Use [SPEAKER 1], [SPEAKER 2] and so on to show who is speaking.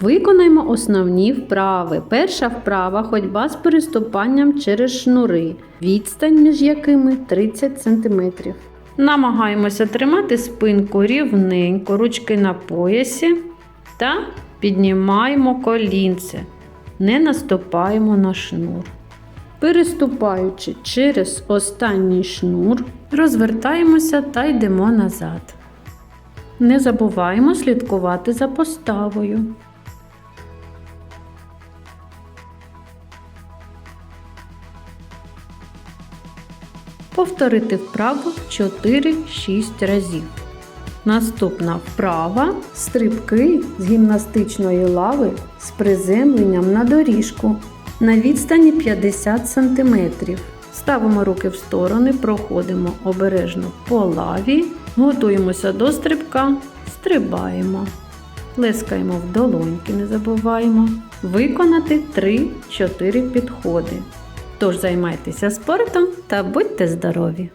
[SPEAKER 1] Виконаймо основні вправи. Перша вправа ходьба з переступанням через шнури, відстань між якими 30 см. Намагаємося тримати спинку рівненько, ручки на поясі та піднімаємо колінце. Не наступаємо на шнур. Переступаючи через останній шнур, розвертаємося та йдемо назад. Не забуваємо слідкувати за поставою. Повторити вправу 4-6 разів. Наступна вправа стрибки з гімнастичної лави з приземленням на доріжку на відстані 50 см. Ставимо руки в сторони, проходимо обережно по лаві, готуємося до стрибка, стрибаємо. Плескаємо в долоньки, не забуваємо. Виконати 3-4 підходи. Тож займайтеся спортом та будьте здорові!